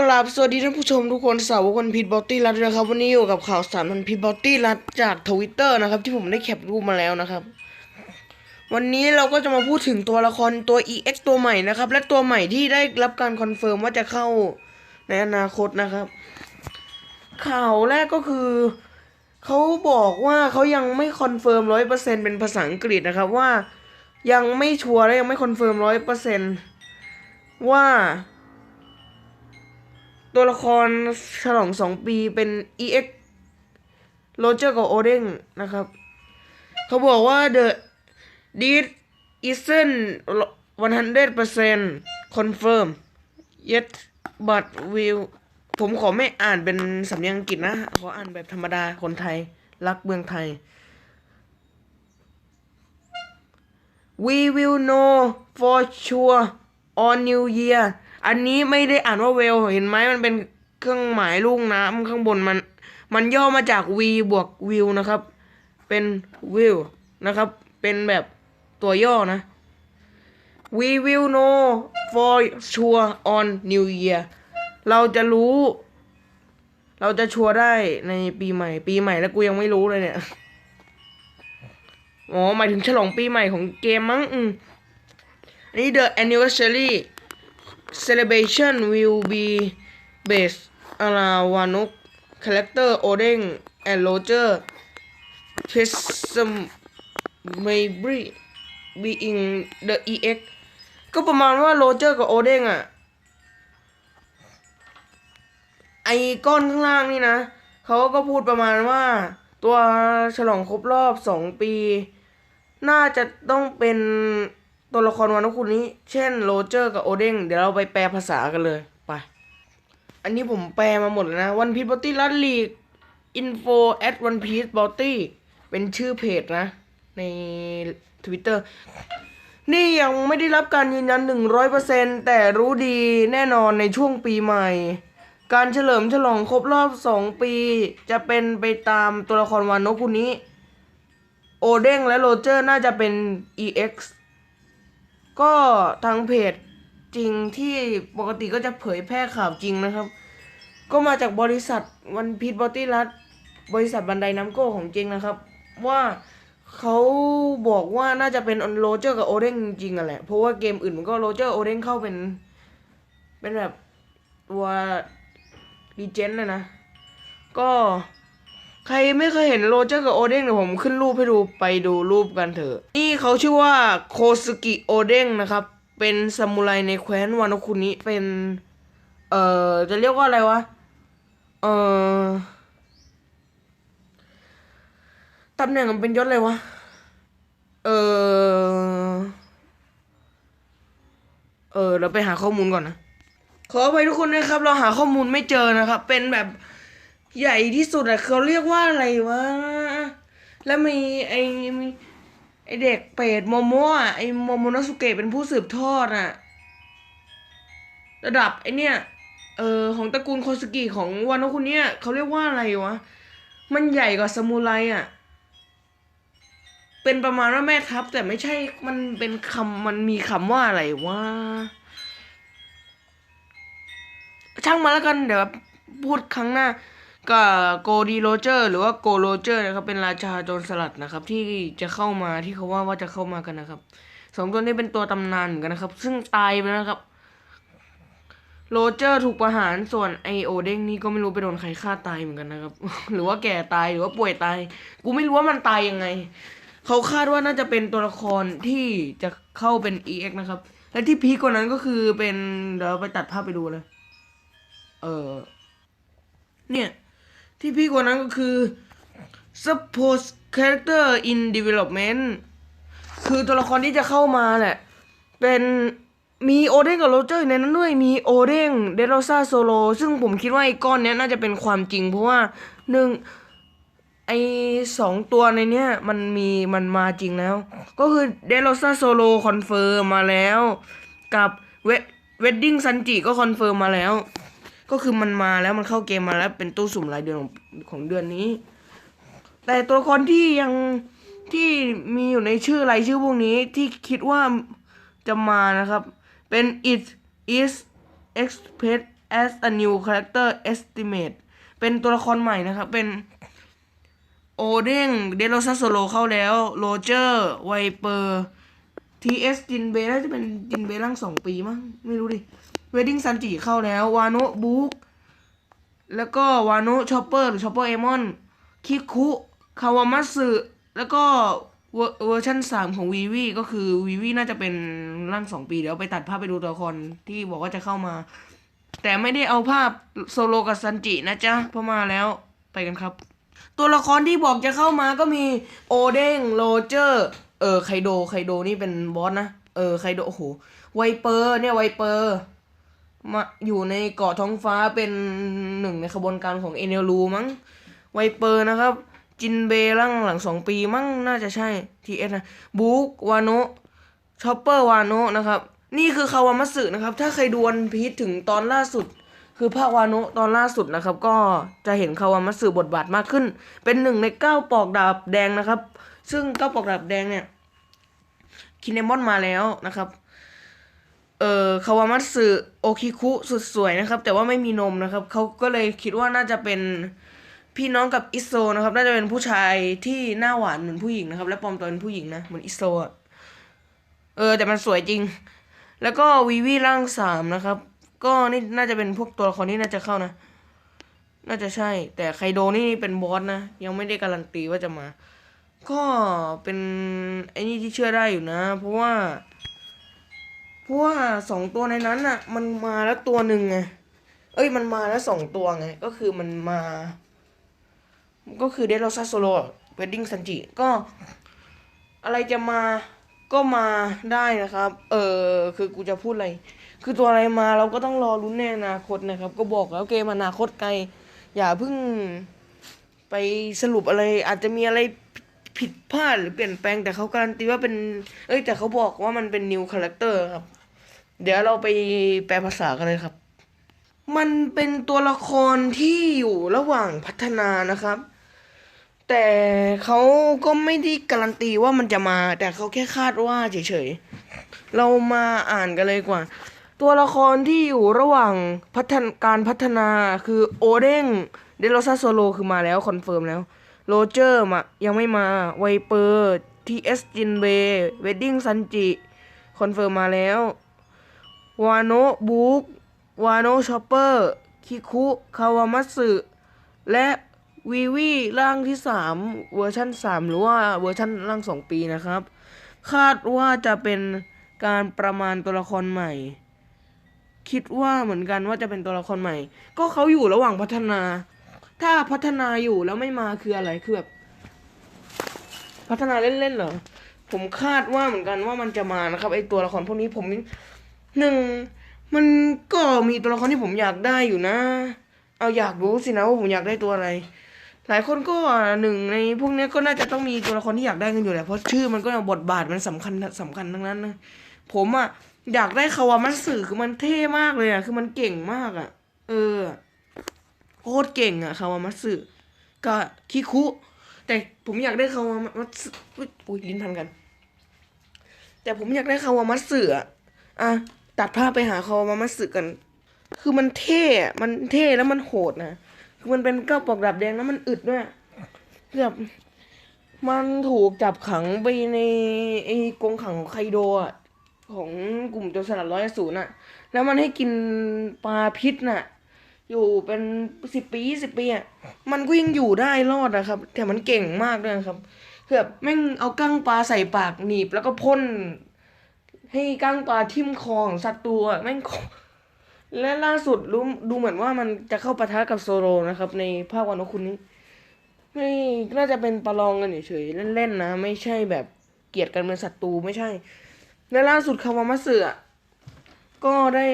กราบสวัสดีท่านผู้ชมทุกคนสาวกวันพีทบอตตี้รัฐนะครับ วันนี้อยู่กับข่าวสารวันพีทบอตตี้รัฐจากทวิตเตอร์นะครับ ที่ผมได้แคปรูปมาแล้วนะครับ วันนี้เราก็จะมาพูดถึงตัวละครตัว EX ตัวใหม่นะครับ และตัวใหม่ที่ได้รับการคอนเฟิร์มว่าจะเข้าในอนาคตนะครับ ข่าวแรกก็คือเขาบอกว่าเขายังไม่คอนเฟิร์มร้อยเปอร์เซ็นเป็นภาษาอังกฤษนะครับว่ายังไม่ชัวร์และยังไม่คอนเฟิร์มร้อยเปอร์เซ็นว่า ตัวละครฉลองสองปีเป็น EX โรเจอร์กับโอเด้งนะครับ เขาบอกว่า the this isn't 100% confirm yet but will ผมขอไม่อ่านเป็นสำเนียงอังกฤษนะ ขออ่านแบบธรรมดาคนไทย รักเมืองไทย We will know for sure on New Year อันนี้ไม่ได้อ่านว่า well เห็นไหมมันเป็นเครื่องหมายลูกน้ำข้างบนมัน มันย่อมาจาก v บวก will นะครับ เป็น will นะครับ เป็นแบบตัวย่อนะ We will know for sure on New Year เราจะรู้ เราจะชัวร์ได้ในปีใหม่ ปีใหม่แล้วกูยังไม่รู้เลยเนี่ยอ๋อหมายถึงฉลองปีใหม่ของเกมมั้ง อืมอันนี้ the anniversary celebration will be based around Wanuk character Odin and Roger presumably being the EX ก็ประมาณว่าโรเจอร์กับโอเด้งอะไอก้อนข้างล่างนี่นะเขาก็พูดประมาณว่าตัวฉลองครบรอบสองปี น่าจะต้องเป็น ตัวละครวรรณคุณนี้ เช่นโรเจอร์กับโอเด้งเดี๋ยวเราไปแปลภาษากันเลยไป อันนี้ผมแปลมาหมดแล้วนะวันพี e บอตตี้ลัดลีกอินโฟแอดวันพี e บอตตี้เป็นชื่อเพจนะ ใน Twitter นี่ยังไม่ได้รับการยืนยัน 100%แต่รู้ดีแน่นอนในช่วงปีใหม่ การเฉลิมฉลองครบรอบ 2 ปี จะเป็นไปตามตัวละครวานโนคุนี้ โอเด้งและโรเจอร์น่าจะเป็น EX ก็ทางเพจจริงที่ปกติก็จะเผยแพร่ข่าวจริงนะครับ ก็มาจากบริษัทวันพีทบอตี้รัฐบริษัทบันไดน้ำโก้ของจริงนะครับ ว่าเขาบอกว่าน่าจะเป็นโรเจอร์กับโอเด้งจริงๆอะแหละ เพราะว่าเกมอื่นมันก็โรเจอร์โอเด้งเข้าเป็น เป็นแบบตัวรีเจนต์เลยนะ ก็ ใครไม่เคยเห็นโรเจอร์กับโอเด้งเดี๋ยวผมขึ้นรูปให้ดูไปดูรูปกันเถอะ นี่เขาชื่อว่าโคสกิโอเด้งนะครับ เป็นซามูไรในแคว้นวานคุนิเป็น เอ่อ จะเรียกว่าอะไรวะ เอ่อตำแหน่งมันเป็นยศอะไรวะ เออ เออ เราไปหาข้อมูลก่อนนะ ขออภัยทุกคนนะครับ เราหาข้อมูลไม่เจอนะครับ เป็นแบบ ใหญ่ที่สุดอะเขาเรียกว่าอะไรวะ แล้วมีไอ้มีไอเด็กเป็ดโมโมะไอโมโมโนสุเกะเป็นผู้สืบทอดอะระดับไอเนี่ยเออของตระกูลโคสกิของวานโนคุเนี่ยเขาเรียกว่าอะไรวะ มันใหญ่กว่าซามูไรอะเป็นประมาณว่าแม่ทัพแต่ไม่ใช่มันเป็นคำมันมีคำว่าอะไรว่าช่างมาแล้วกันเดี๋ยวพูดครั้งหน้า กับโกดีโรเจอร์หรือว่าโกโรเจอร์นะครับเป็นราชาโจรสลัดนะครับ ที่จะเข้ามาที่เขาว่าว่าจะเข้ามากันนะครับสองตัวนี้เป็นตัวตำนานเหมือนกันนะครับ ซึ่งตายไปแล้วนะครับโรเจอร์ถูกประหารส่วนไอโอเด้งนี่ก็ไม่รู้ไปโดนใครฆ่าตายเหมือนกันนะครับ หรือว่าแก่ตายหรือว่าป่วยตาย กูไม่รู้ว่ามันตายยังไง เขาคาดว่าน่าจะเป็นตัวละครที่จะเข้าเป็น EX นะครับ และที่พีกว่านั้นก็คือเป็นเดี๋ยวไปตัดภาพไปดูเลย เออเนี่ย ที่พีคกว่านั้นก็คือ suppose character in development คือตัวละครที่จะเข้ามาแหละ เป็นมีโอเด้งกับโรเจอร์ในนั้นด้วย มีโอเด้งเดโรซาโซโล ซึ่งผมคิดว่าไอ้ก้อนเนี้ยน่าจะเป็นความจริง เพราะว่าหนึ่งไอ้สองตัวในเนี้ยมันมีมันมาจริงแล้ว ก็คือเดโ o ซาโซโลคอนเฟิร์มมาแล้ว กับเวดดิ้งซันจิก็คอนเฟิร์มมาแล้ว ก็คือมันมาแล้วมันเข้าเกมมาแล้วเป็นตู้สุ่มรายเดือนของของเดือนนี้ แต่ตัวละครที่ยังที่มีอยู่ในชื่อรายชื่อพวกนี้ที่คิดว่าจะมานะครับ เป็น it is express as a new character estimate เป็นตัวละครใหม่นะครับ เป็นโอเด้งเดโรซาโซโลเข้าแล้วโรเจอร์ไวเปอร์ทีเอสจินเบน่าจะเป็นจินเบร่างสองปีมั้งไม่รู้ดิ เวดดิ้งซันจิเข้าแล้ว วาโนะบุ๊กแล้วก็วาโนะชอปเปอร์หรือชอปเปอร์เอมอนคิคุคาวามัตสึแล้วก็เวอร์เวอร์ชันสามของวีวีก็คือวีวีน่าจะเป็นร่างสองปี เดี๋ยวไปตัดภาพไปดูตัวละครที่บอกว่าจะเข้ามา แต่ไม่ได้เอาภาพโซโลกับซันจินะจ๊ะพราะมาแล้วไปกันครับ ตัวละครที่บอกจะเข้ามาก็มีโอเด้งโรเจอร์เออไคโดไคโดนี่เป็นบอสนะ เออไคโดโอ้โหไวเปอร์เนี่ยไวเปอร์ มาอยู่ในเกาะท้องฟ้าเป็นหนึ่งในขบวนการของเอเนลูมั้งไวเปอร์นะครับ จินเบร่างหลังสองปีมั้งน่าจะใช่ทีเอสนะบุ๊กวาโนชอปเปอร์วาโนนะครับ นี่คือคาวามัสึนะครับ ถ้าใครดูวันพีชถึงตอนล่าสุด คือภาควานะตอนล่าสุดนะครับ ก็จะเห็นคาวามัสึบทบาทมากขึ้น เป็นหนึ่งในเก้าปอกดาบแดงนะครับ ซึ่งเก้าปอกดาบแดงเนี่ยคินเนมอนมาแล้วนะครับ เอ่อคาวามัตสึโอคิคุสุดสวยนะครับ แต่ว่าไม่มีนมนะครับเขาก็เลยคิดว่าน่าจะเป็นพี่น้องกับอิโซนะครับ น่าจะเป็นผู้ชายที่หน้าหวานเหมือนผู้หญิงนะครับ และปลอมตัวเป็นผู้หญิงนะเหมือนอิโซอะเออ แต่มันสวยจริง แล้วก็วีวีร่างสามนะครับ ก็นี่น่าจะเป็นพวกตัวละครที่น่าจะเข้านะ น่าจะใช่ แต่ไคโดนี่เป็นบอสนะ ยังไม่ได้การันตีว่าจะมา ก็เป็นไอ้นี่ที่เชื่อได้อยู่นะ เพราะว่า เพราะว่าสองตัวในนั้นน่ะ มันมาแล้วตัวหนึ่งไงเอ้ยมันมาแล้วสองตัวไง ก็คือมันมา ก็คือเดโรซาโซโลเวดดิ้งซันจิก็ อะไรจะมาก็มาได้นะครับ เออคือกูจะพูดอะไร คือตัวอะไรมาเราก็ต้องรอรุ้นในอนาคตนะครับ ก็บอกแล้วเกมอนาคตไกล อย่าเพิ่งไปสรุปอะไรอาจจะมีอะไร ผิดพลาดหรือเปลี่ยนแปลงแต่เขาการันตีว่าเป็น เอ้ยแต่เขาบอกว่ามันเป็น new character ครับ เดี๋ยวเราไปแปลภาษากันเลยครับ มันเป็นตัวละครที่อยู่ระหว่างพัฒนานะครับ แต่เขาก็ไม่ได้การันตีว่ามันจะมา แต่เขาแค่คาดว่าเฉยๆ เรามาอ่านกันเลยกว่า ตัวละครที่อยู่ระหว่างพัฒนการพัฒนาคือโอเด้งเดโรซาโซโลคือมาแล้วคอนเฟิร์มแล้ว โรเจอร์มายังไม่มาไวเปอร์ทีเอสจินเวเวดดิ้งซันจิ คอนเฟิร์มมาแล้ว วาโนะบุ๊กวาโนะชอปเปอร์ คิคุ คาวามัตสึ และวีวีร่างที่ 3 เวอร์ชัน3 หรือว่าเวอร์ชันร่าง 2 ปีนะครับ คาดว่าจะเป็นการประมาณตัวละครใหม่ คิดว่าเหมือนกันว่าจะเป็นตัวละครใหม่ ก็เขาอยู่ระหว่างพัฒนา ถ้าพัฒนาอยู่แล้วไม่มาคืออะไรคือแบบพัฒนาเล่นๆเหรอ ผมคาดว่าเหมือนกันว่ามันจะมานะครับไอตัวละครพวกนี้ผมหนึ่งมันก็มีตัวละครที่ผมอยากได้อยู่นะ เอาอยากรู้สินะว่าผมอยากได้ตัวอะไร หลายคนก็หนึ่งในพวกนี้ก็น่าจะต้องมีตัวละครที่อยากได้กันอยู่แหละเพราะชื่อมันก็บทบาทมันสำคัญสำคัญทั้งนั้นนะผมอะอยากได้คาวามัตสึคือมันเท่มากเลยอะคือมันเก่งมากอะเออ โคตรเก่งอะคาวามัตสึกับคิคุ แต่ผมอยากได้คาวามัตสึอุ้ยลิ้นพันกัน แต่ผมอยากได้คาวามัตสึอะอะตัดภาพไปหาคาวามัตสึกัน คือมันเท่มันเท่แล้วมันโหดนะคือมันเป็นก้าปอกดาบแดงแล้วมันอึดด้วยคือแบบมันถูกจับขังไปในไอ้กรงขังของไคโดอะของกลุ่มโจรสลัดร้อยศูนย์อะแล้วมันให้กินปลาพิษน่ะ อยู่เป็นสิบปียี่สิบปีอะมันก็ยังอยู่ได้รอดนะครับ แต่มันเก่งมากด้วยครับคือแบบแม่งเอากั้งปลาใส่ปากหนีบแล้วก็พ่นให้กั้งปลาทิ่มคอของสัตว์ตัวอะแม่งและล่าสุดรู้ดูเหมือนว่ามันจะเข้าปะทะกับโซโลนะครับ ในภาควานคุณนี้ ไม่น่าจะเป็นประลองกันเฉยๆเล่นๆนะ ไม่ใช่แบบเกลียดกันเป็นศัตรูไม่ใช่ และล่าสุดคาวามัตสึอก็ได้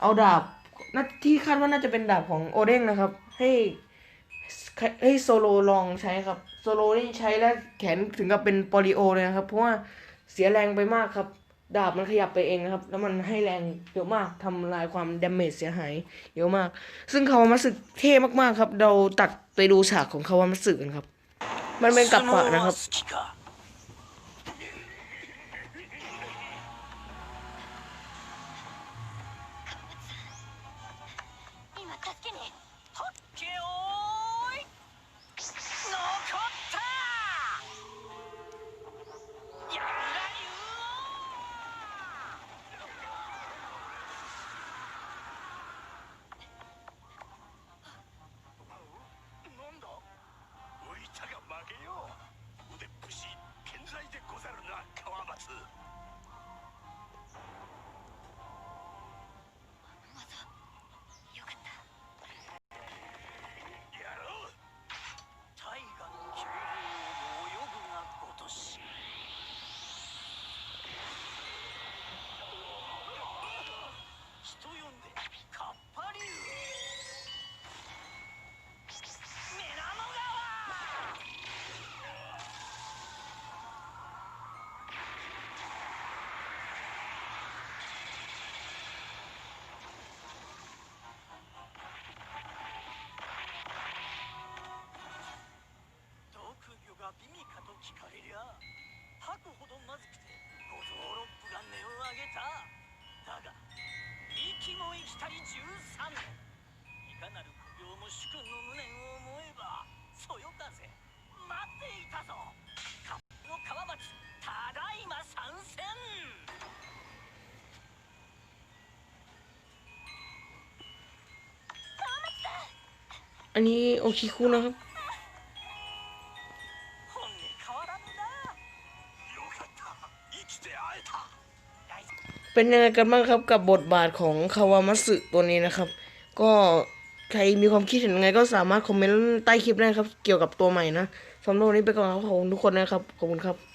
เอาดาบ น่าที่คาดว่าน่าจะเป็นดาบของโอเด้งนะครับ ให้ให้โซโลลองใช้ครับโซโลนี่ใช้แล้วแขนถึงกับเป็นโปลิโอเลยนะครับ เพราะว่าเสียแรงไปมากครับ ดาบมันขยับไปเองนะครับ แล้วมันให้แรงเยอะมากทำลายความดาเมจเสียหายเยอะมาก ซึ่งคาวามัสึเท่มากๆครับ เราตัดไปดูฉากของคาวามัสึกันครับ มันเป็นกับปะนะครับันนี้โอชิคุนะครับเป็นยังไงกันบ้างครับกับบทบาทของคาวามัสึตัวนี้นะครับ ก็ใครมีความคิดเห็นยังไงก็สามารถคอมเมนต์ใต้คลิปได้ครับ เกี่ยวกับตัวใหม่นะสำหรับวันนี้ไปก่อนครับขอบคุณทุกคนนะครับ ขอบคุณครับ